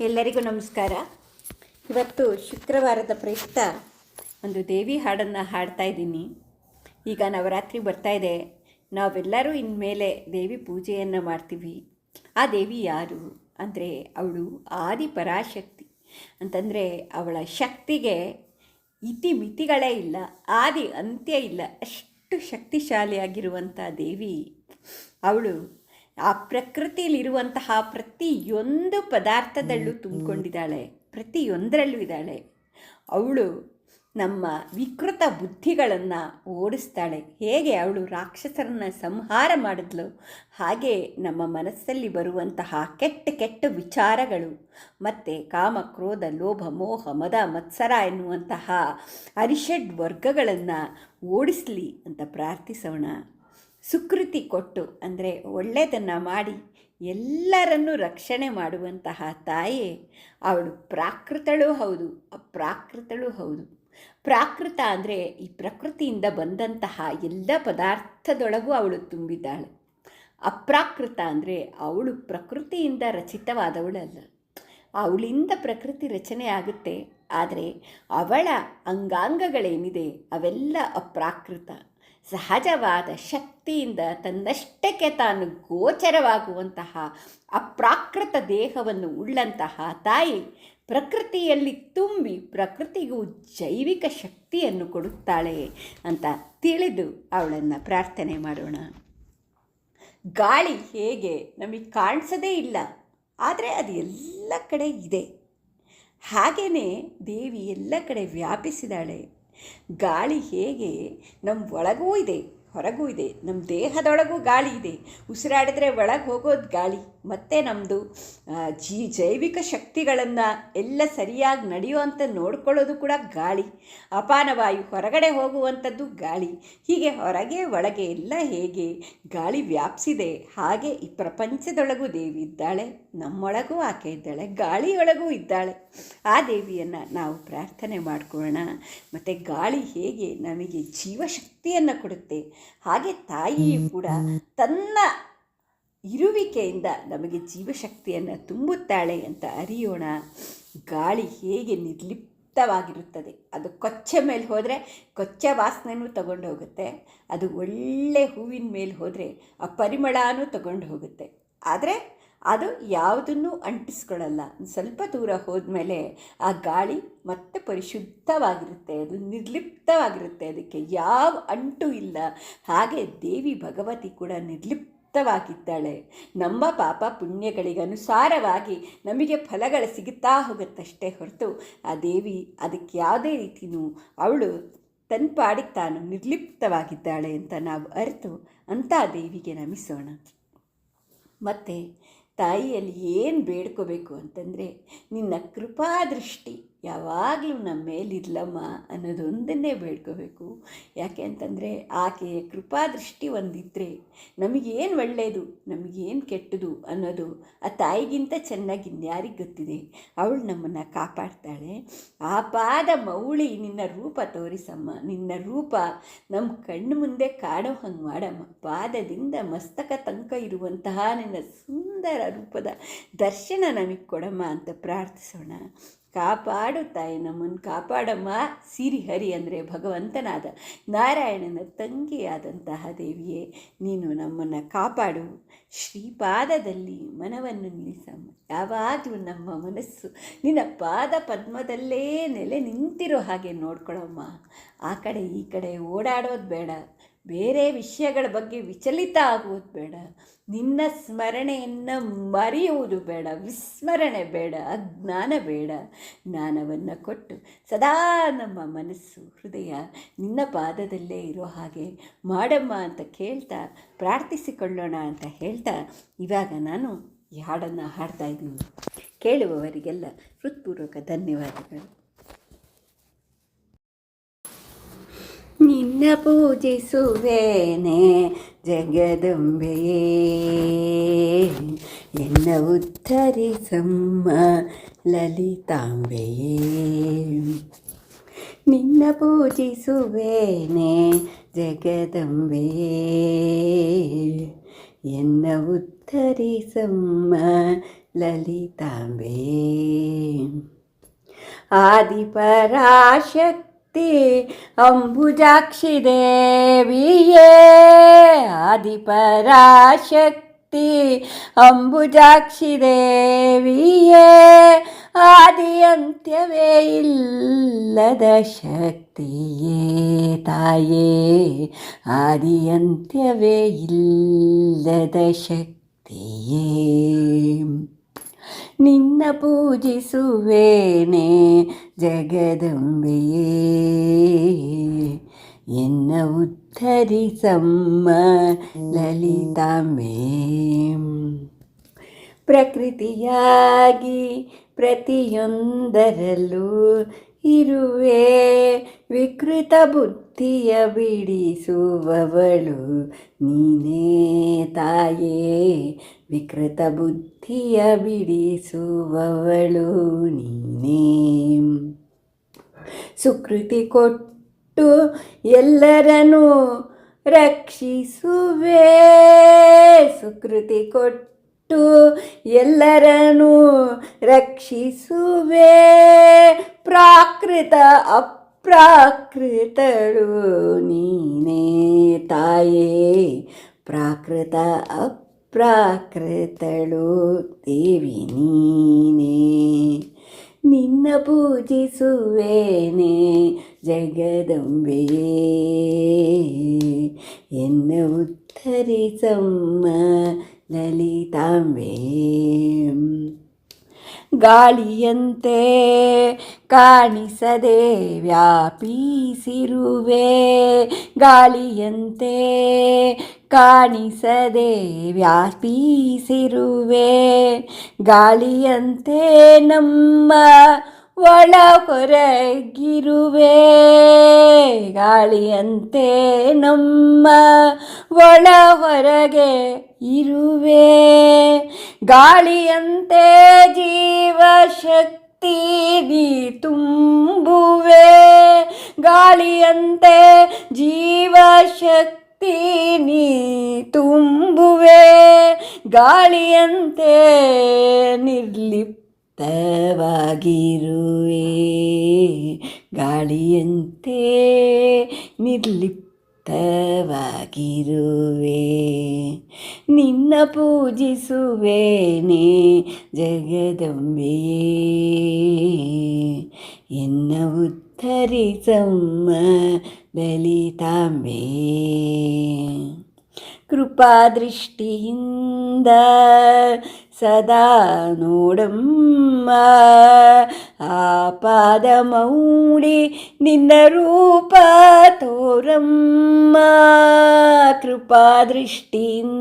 ಎಲ್ಲರಿಗೂ ನಮಸ್ಕಾರ. ಇವತ್ತು ಶುಕ್ರವಾರದ ಪ್ರಯುಕ್ತ ಒಂದು ದೇವಿ ಹಾಡನ್ನು ಹಾಡ್ತಾ ಇದ್ದೀನಿ. ಈಗ ನವರಾತ್ರಿ ಬರ್ತಾ ಇದೆ. ನಾವೆಲ್ಲರೂ ಇನ್ಮೇಲೆ ದೇವಿ ಪೂಜೆಯನ್ನು ಮಾಡ್ತೀವಿ. ಆ ದೇವಿ ಯಾರು? ಅಂದರೆ ಅವಳು ಆದಿ ಪರಾಶಕ್ತಿ. ಅಂತಂದರೆ ಅವಳ ಶಕ್ತಿಗೆ ಇತಿ ಮಿತಿಗಳೇ ಇಲ್ಲ, ಆದಿ ಅಂತ್ಯ ಇಲ್ಲ. ಅಷ್ಟು ಶಕ್ತಿಶಾಲಿಯಾಗಿರುವಂಥ ದೇವಿ ಅವಳು. ಆ ಪ್ರಕೃತಿಯಲ್ಲಿರುವಂತಹ ಪ್ರತಿಯೊಂದು ಪದಾರ್ಥದಲ್ಲೂ ತುಂಬಿಕೊಂಡಿದ್ದಾಳೆ. ಪ್ರತಿಯೊಂದರಲ್ಲೂ ಇದ್ದಾಳೆ. ಅವಳು ನಮ್ಮ ವಿಕೃತ ಬುದ್ಧಿಗಳನ್ನು ಓಡಿಸ್ತಾಳೆ. ಹೇಗೆ ಅವಳು ರಾಕ್ಷಸರನ್ನು ಸಂಹಾರ ಮಾಡಿದ್ಲು ಹಾಗೆ ನಮ್ಮ ಮನಸ್ಸಲ್ಲಿ ಬರುವಂತಹ ಕೆಟ್ಟ ಕೆಟ್ಟ ವಿಚಾರಗಳು ಮತ್ತು ಕಾಮ ಕ್ರೋಧ ಲೋಭ ಮೋಹ ಮದ ಮತ್ಸರ ಎನ್ನುವಂತಹ ಅರಿಷಡ್ ವರ್ಗಗಳನ್ನು ಓಡಿಸಲಿ ಅಂತ ಪ್ರಾರ್ಥಿಸೋಣ. ಸುಕೃತಿ ಕೊಟ್ಟು, ಅಂದರೆ ಒಳ್ಳೆಯದನ್ನು ಮಾಡಿ, ಎಲ್ಲರನ್ನೂ ರಕ್ಷಣೆ ಮಾಡುವಂತಹ ತಾಯಿ, ಅವಳು ಪ್ರಾಕೃತಳೂ ಹೌದು, ಅಪ್ರಾಕೃತಳೂ ಹೌದು. ಪ್ರಾಕೃತ ಅಂದರೆ ಈ ಪ್ರಕೃತಿಯಿಂದ ಬಂದಂತಹ ಎಲ್ಲ ಪದಾರ್ಥದೊಳಗೂ ಅವಳು ತುಂಬಿದ್ದಾಳೆ. ಅಪ್ರಾಕೃತ ಅಂದರೆ ಅವಳು ಪ್ರಕೃತಿಯಿಂದ ರಚಿತವಾದವಳಲ್ಲ ಅವಳಿಂದ ಪ್ರಕೃತಿ ರಚನೆ ಆಗುತ್ತೆ, ಆದರೆ ಅವಳ ಅಂಗಾಂಗಗಳೇನಿದೆ, ಅವೆಲ್ಲ ಅಪ್ರಾಕೃತ. ಸಹಜವಾದ ಶಕ್ತಿಯಿಂದ ತನ್ನಷ್ಟಕ್ಕೆ ತಾನು ಗೋಚರವಾಗುವಂತಹ ಅಪ್ರಾಕೃತ ದೇಹವನ್ನು ಉಳ್ಳಂತಹ ತಾಯಿ ಪ್ರಕೃತಿಯಲ್ಲಿ ತುಂಬಿ ಪ್ರಕೃತಿಗೂ ಜೈವಿಕ ಶಕ್ತಿಯನ್ನು ಕೊಡುತ್ತಾಳೆ ಅಂತ ತಿಳಿದು ಅವಳನ್ನು ಪ್ರಾರ್ಥನೆ ಮಾಡೋಣ. ಗಾಳಿ ಹೇಗೆ ನಮಗೆ ಕಾಣಿಸದೇ ಇಲ್ಲ, ಆದರೆ ಅದು ಎಲ್ಲ ಕಡೆ ಇದೆ. ಹಾಗೆಯೇ ದೇವಿ ಎಲ್ಲ ಕಡೆ ವ್ಯಾಪಿಸಿದಾಳೆ. ಗಾಳಿ ಹೇಗೆ ನಮ್ಮ ಒಳಗೂ ಇದೆ. ಹೊರಗೂ ಇದೆ ನಮ್ಮ ದೇಹದೊಳಗೂ ಗಾಳಿ ಇದೆ. ಉಸಿರಾಡಿದ್ರೆ ಒಳಗೆ ಹೋಗೋದು ಗಾಳಿ. ಮತ್ತು ನಮ್ಮದು ಜೀ, ಜೈವಿಕ ಶಕ್ತಿಗಳನ್ನು ಎಲ್ಲ ಸರಿಯಾಗಿ ನಡೆಯುವಂಥ ನೋಡ್ಕೊಳ್ಳೋದು ಕೂಡ ಗಾಳಿ. ಅಪಾನವಾಯು ಹೊರಗಡೆ ಹೋಗುವಂಥದ್ದು ಗಾಳಿ. ಹೀಗೆ ಹೊರಗೆ, ಒಳಗೆ ಎಲ್ಲ ಹೇಗೆ ಗಾಳಿ ವ್ಯಾಪಿಸಿದೆ, ಹಾಗೆ ಈ ಪ್ರಪಂಚದೊಳಗೂ ದೇವಿ ಇದ್ದಾಳೆ. ನಮ್ಮೊಳಗೂ ಆಕೆ ಇದ್ದಾಳೆ. ಗಾಳಿಯೊಳಗೂ ಇದ್ದಾಳೆ. ಆ ದೇವಿಯನ್ನು ನಾವು ಪ್ರಾರ್ಥನೆ ಮಾಡ್ಕೊಳ್ಳೋಣ. ಮತ್ತು ಗಾಳಿ ಹೇಗೆ ನಮಗೆ ಜೀವಶಕ್ತಿಯನ್ನು ಕೊಡುತ್ತೆ. ಹಾಗೆ ತಾಯಿಯು ಕೂಡ ತನ್ನ ಇರುವಿಕೆಯಿಂದ ನಮಗೆ ಜೀವಶಕ್ತಿಯನ್ನು ತುಂಬುತ್ತಾಳೆ ಅಂತ ಅರಿಯೋಣ. ಗಾಳಿ ಹೇಗೆ ನಿರ್ಲಿಪ್ತವಾಗಿರುತ್ತದೆ. ಅದು ಕೊಚ್ಚೆ ಮೇಲೆ ಹೋದರೆ ಕೊಚ್ಚೆ ವಾಸನೆನೂ ತಗೊಂಡು ಹೋಗುತ್ತೆ. ಅದು ಒಳ್ಳೆ ಹೂವಿನ ಮೇಲೆ ಹೋದರೆ ಆ ಪರಿಮಳನೂ ತಗೊಂಡು ಹೋಗುತ್ತೆ. ಆದರೆ ಅದು ಯಾವುದನ್ನು ಅಂಟಿಸ್ಕೊಳ್ಳಲ್ಲ. ಸ್ವಲ್ಪ ದೂರ ಹೋದ್ಮೇಲೆ ಆ ಗಾಳಿ ಮತ್ತೆ ಪರಿಶುದ್ಧವಾಗಿರುತ್ತೆ, ಅದು ನಿರ್ಲಿಪ್ತವಾಗಿರುತ್ತೆ. ಅದಕ್ಕೆ ಯಾವ ಅಂಟು ಇಲ್ಲ. ಹಾಗೆ ದೇವಿ ಭಗವತಿ ಕೂಡ ನಿರ್ಲಿಪ್ತವಾಗಿದ್ದಾಳೆ. ನಮ್ಮ ಪಾಪ ಪುಣ್ಯಗಳಿಗನುಸಾರವಾಗಿ ನಮಗೆ ಫಲಗಳು ಸಿಗುತ್ತಾ ಹೋಗುತ್ತಷ್ಟೇ ಹೊರತು ಆ ದೇವಿ ಅದಕ್ಕೆ ಯಾವುದೇ ರೀತಿಯೂ ಅವಳು ತನ್ನ ಪಾಡಿಗೆ ತಾನು ನಿರ್ಲಿಪ್ತವಾಗಿದ್ದಾಳೆ ಅಂತ ನಾವು ಅರಿತು ಅಂಥ ದೇವಿಗೆ ನಮಿಸೋಣ. ಮತ್ತು ತಾಯಿಯಲ್ಲಿ ಏನು ಬೇಡ್ಕೋಬೇಕು ಅಂತಂದರೆ, ನಿನ್ನ ಕೃಪಾದೃಷ್ಟಿ ಯಾವಾಗಲೂ ನಮ್ಮ ಮೇಲಿರ್ಲಮ್ಮ ಅನ್ನೋದೊಂದನ್ನೇ ಬೇಡ್ಕೋಬೇಕು. ಯಾಕೆ ಅಂತಂದರೆ, ಆಕೆಯ ಕೃಪಾದೃಷ್ಟಿ ಒಂದಿದ್ದರೆ ನಮಗೇನು ಒಳ್ಳೆಯದು ನಮಗೇನು ಕೆಟ್ಟದು ಅನ್ನೋದು ಆ ತಾಯಿಗಿಂತ ಚೆನ್ನಾಗಿ ಇನ್ಯಾರಿಗೆ ಗೊತ್ತಿದೆ? ಅವಳು ನಮ್ಮನ್ನು ಕಾಪಾಡ್ತಾಳೆ. ಆ ಪಾದ ಮೌಳಿ ನಿನ್ನ ರೂಪ ತೋರಿಸಮ್ಮ. ನಿನ್ನ ರೂಪ ನಮ್ಮ ಕಣ್ಣು ಮುಂದೆ ಕಾಡೋ ಹಂಗೆ ಮಾಡಮ್ಮ. ಪಾದದಿಂದ ಮಸ್ತಕ ತನಕ ಇರುವಂತಹ ನಿನ್ನ ಸುಂದರ ರೂಪದ ದರ್ಶನ ನಮಗೆ ಕೊಡಮ್ಮ ಅಂತ ಪ್ರಾರ್ಥಿಸೋಣ. ಕಾಪಾಡು ತಾಯಿ ನಮ್ಮನ್ನು ಕಾಪಾಡಮ್ಮ ಸಿರಿಹರಿ ಅಂದರೆ ಭಗವಂತನಾದ ನಾರಾಯಣನ ತಂಗಿಯಾದಂತಹ ದೇವಿಯೇ, ನೀನು ನಮ್ಮನ್ನು ಕಾಪಾಡು. ಶ್ರೀಪಾದದಲ್ಲಿ ಮನವನ್ನು ನಿಲ್ಲಿಸಮ್ಮ. ಯಾವಾಗಲೂ ನಮ್ಮ ಮನಸ್ಸು ನಿನ್ನ ಪಾದ ಪದ್ಮದಲ್ಲೇ ನೆಲೆ ನಿಂತಿರೋ ಹಾಗೆ ನೋಡ್ಕೊಳಮ್ಮ. ಆ ಕಡೆ ಈ ಕಡೆ ಓಡಾಡೋದು ಬೇಡ. ಬೇರೆ ವಿಷಯಗಳ ಬಗ್ಗೆ ವಿಚಲಿತ ಆಗುವುದು ಬೇಡ. ನಿನ್ನ ಸ್ಮರಣೆಯನ್ನು ಮರೆಯುವುದು ಬೇಡ. ವಿಸ್ಮರಣೆ ಬೇಡ. ಅಜ್ಞಾನ ಬೇಡ. ಜ್ಞಾನವನ್ನು ಕೊಟ್ಟು ಸದಾ ನಮ್ಮ ಮನಸ್ಸು, ಹೃದಯ ನಿನ್ನ ಪಾದದಲ್ಲೇ ಇರೋ ಹಾಗೆ ಮಾಡಮ್ಮ ಅಂತ ಕೇಳ್ತಾ, ಪ್ರಾರ್ಥಿಸಿಕೊಳ್ಳೋಣ ಅಂತ ಹೇಳ್ತಾ ಇವಾಗ ನಾನು ಈ ಹಾಡನ್ನು ಹಾಡ್ತಾ ಇದ್ದೀನಿ. ಕೇಳುವವರಿಗೆಲ್ಲ ಹೃತ್ಪೂರ್ವಕ ಧನ್ಯವಾದಗಳು. ನಿನ್ನ ಪೂಜಿಸುವೇನೆ ಜಗದಂಬೆಯೇ ಎನ್ನ ಉದ್ಧರಿಸಮ್ಮ ಲಲಿತಾಂಬೆಯೇ ನಿನ್ನ ಪೂಜಿಸುವೇನೆ ಜಗದಂಬೆಯೇ ಎನ್ನ ಉದ್ಧರಿಸಮ್ಮ ಲಲಿತಾಂಬೆ ಆದಿಪರಾಶಕ್ತಿ ಅಂಬುಜಾಕ್ಷಿ ದೇವಿಯೇ ಆದಿಪರಾಶಕ್ತಿ ಅಂಬುಜಾಕ್ಷಿ ದೇವಿಯೇ ಆದಿ ಅಂತ್ಯವೇ ಇಲ್ಲದ ಶಕ್ತಿಯೇ ತಾಯೇ ಆದಿ ಅಂತ್ಯವೇ ಇಲ್ಲದ ಶಕ್ತಿಯೇ ನಿನ್ನ ಪೂಜಿಸುವೇನೆ ಜಗದಂಬೆಯೇ ಎನ್ನ ಉದ್ಧರಿಸಮ್ಮ ಲಲಿತಾಂಬೇ ಪ್ರಕೃತಿಯಾಗಿ ಪ್ರತಿಯೊಂದರಲ್ಲೂ ಇರುವೆ ವಿಕೃತ ಬುದ್ಧಿಯ ಬಿಡಿಸುವವಳು ನೀನೇ ತಾಯೇ. ವಿಕೃತ ಬುದ್ಧಿಯ ಬಿಡಿಸುವವಳು ನೀನೇ. ಸುಕೃತಿ ಕೊಟ್ಟು ಎಲ್ಲರನು ರಕ್ಷಿಸುವೆ. ಸುಕೃತಿ ಕೊಟ್ಟು ಎಲ್ಲರನ್ನೂ ರಕ್ಷಿಸುವೆ. ಪ್ರಾಕೃತ ಅಪ್ರಾಕೃತಳು ನೀನೇ ತಾಯೇ. ಪ್ರಾಕೃತ ಅಪ್ರಾಕೃತಳು ದೇವಿ ನೀನೇ. ನಿನ್ನ ಪೂಜಿಸುವೇನೆ ಜಗದಂಬೆಯೇ. ಎನ್ನ ಉತ್ತರಿಸಮ್ಮ ಲಲಿತಾಂಬೆ ಗಾಳಿಯಂತೆ ಕಾಣಿಸದೆ ವ್ಯಾಪಿಸಿರುವೆ ಗಾಳಿಯಂತೆ. ಕಾಣಿಸದೆ ವ್ಯಾಪಿಸಿರುವೆ ಗಾಳಿಯಂತೆ ನಮ್ಮ ಒಳ ಹೊರಗಿರುವೆ ಗಾಳಿಯಂತೆ ನಮ್ಮ ಒಳ ಹೊರಗೆ ಇರುವೆ. ಗಾಳಿಯಂತೆ ಜೀವಶಕ್ತಿ ನೀ ತುಂಬುವೆ ಗಾಳಿಯಂತೆ ಜೀವಶಕ್ತಿ ನೀ ತುಂಬುವೆ ಗಾಳಿಯಂತೆ ನಿರ್ಲಿಪ್ತವಾಗಿರುವೆ ಗಾಳಿಯಂತೆ ನಿರ್ಲಿಪ್ತವಾಗಿರುವೆ. ನಿನ್ನ ಪೂಜಿಸುವೇನೆ ಜಗದಂಬೆಯೇ. ಎನ್ನ ಉತ್ತರಿಸಮ್ಮ ಲಲಿತಾಂಬೆ ಕೃಪಾದೃಷ್ಟಿಯಿಂದ ಸದಾ ನೋಡಮ್ಮ ಆಪಾದ ಮೌಡಿ ನಿನ್ನ ರೂಪ ತೋರಮ್ಮ ಕೃಪಾದೃಷ್ಟಿಯಿಂದ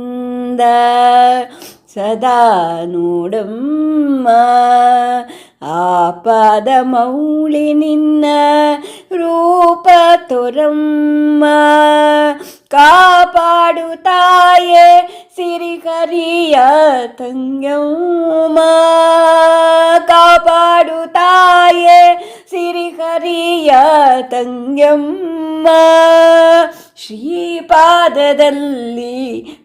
ಸದಾ ನೋಡಮ್ಮ ಆಪಾದ ಮೌಳಿ ನಿನ್ನ ರೂಪ ತೋರಮ್ಮ ಕಾಪಾಡುತ್ತಾಯೇ ಕರಿಯ ತಂಗಮ್ಮ ಸಿರಿ ಸಿರಿಕರಿಯ ತಂಗಮ್ಮ ಶ್ರೀಪಾದದಲ್ಲಿ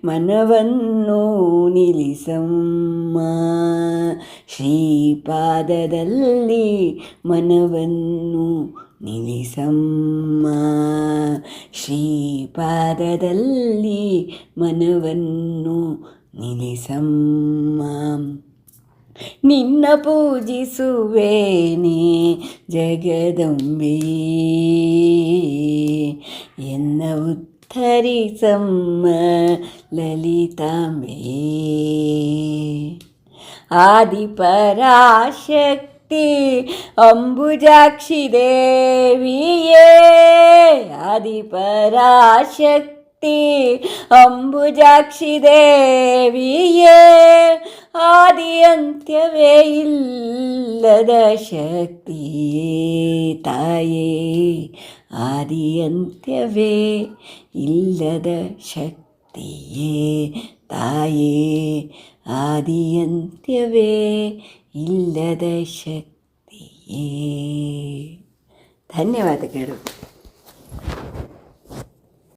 ಮನವನ್ನು ನಿಲ್ಲಿಸಮ್ಮ. ಶ್ರೀಪಾದದಲ್ಲಿ ಮನವನ್ನು ನಿಲ್ಲಿಸಮ್ಮ ಶ್ರೀಪಾದದಲ್ಲಿ ಮನವನ್ನು ನಿಲ್ಲಿಸಮ್ಮ ನಿನ್ನ ಪೂಜಿಸುವೇನೆ ಜಗದಂಬೆ ಎನ್ನ ಉತ್ತರಿಸಮ್ಮ ಲಲಿತಾಂಬೆ ಆದಿಪರಾಶಕ್ತಿ ಅಂಬುಜಾಕ್ಷಿ ದೇವಿಯೇ ಆದಿಪರಾಶಕ್ತಿ ಅಂಬುಜಾಕ್ಷಿ ದೇವಿಯೇ ಆದಿ ಅಂತ್ಯವೇ ಇಲ್ಲದ ಶಕ್ತಿಯೇ ತಾಯೇ ಆದಿ ಅಂತ್ಯವೇ ಇಲ್ಲದ ಶಕ್ತಿಯೇ ತಾಯೇ ಆದಿ ಅಂತ್ಯವೇ ಇಲ್ಲದ ಶಕ್ತಿಯೇ. ಧನ್ಯವಾದಗಳು.